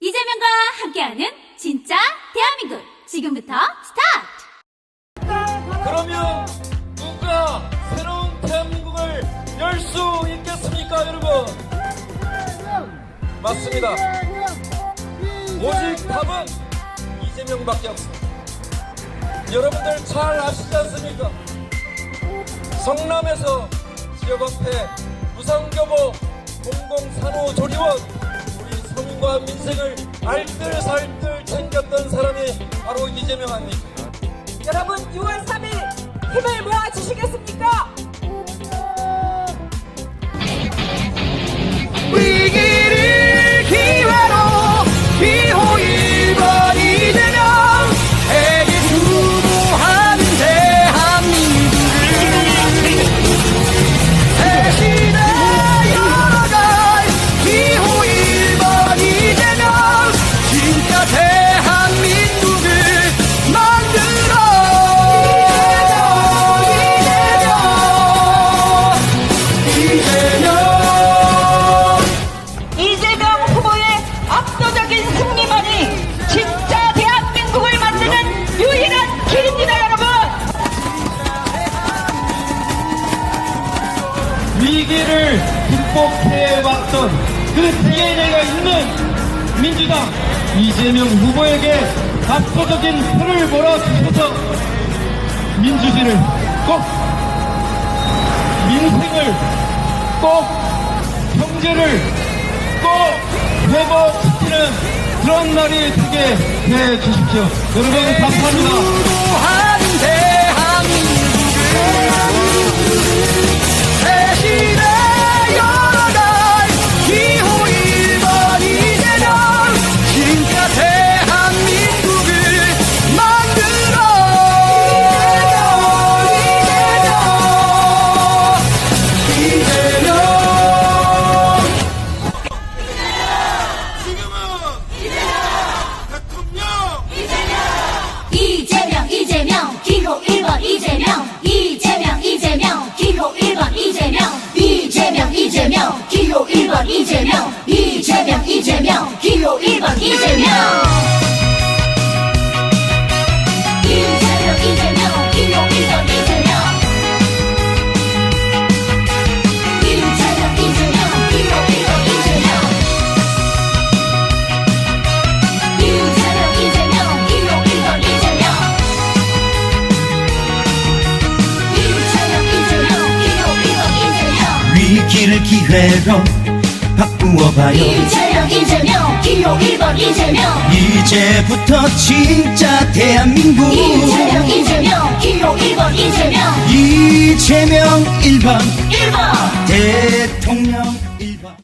이재명과 함께하는 진짜 대한민국 지금부터 스타트! 그러면 누가 새로운 대한민국을 열 수 있겠습니까, 여러분? 맞습니다. 오직 답은 이재명밖에 없습니다. 여러분들 잘 아시지 않습니까? 성남에서 지역 앞에 무상교보 공공산후조리원 서민과 민생을 알뜰살뜰 챙겼던 사람이 바로 이재명 아닙니까? 여러분 6월 3일 힘을 모아 주시겠습니까? 위기를 극복해왔던 그 DNA가 있는 민주당 이재명 후보에게 압도적인 표를 몰아주셔서 민주주의를 꼭 민생을 꼭 경제를 꼭 회복시키는 그런 날이 되게 해 주십시오. 여러분 감사합니다. 1번 이재명 이재명 이재명 기호 1번 이재명 이재명 이재명 기호 1번 이재명 이재명 이재명 기호 1번 이재명 이재명 이재명 기호 1번 이재명 위기를 기회로 바꾸어봐요. 이재명 이재명. 기호 1번 이재명. 이제부터 진짜 대한민국. 이재명 이재명. 기호 1번 이재명. 이재명 1번. 1번. 대통령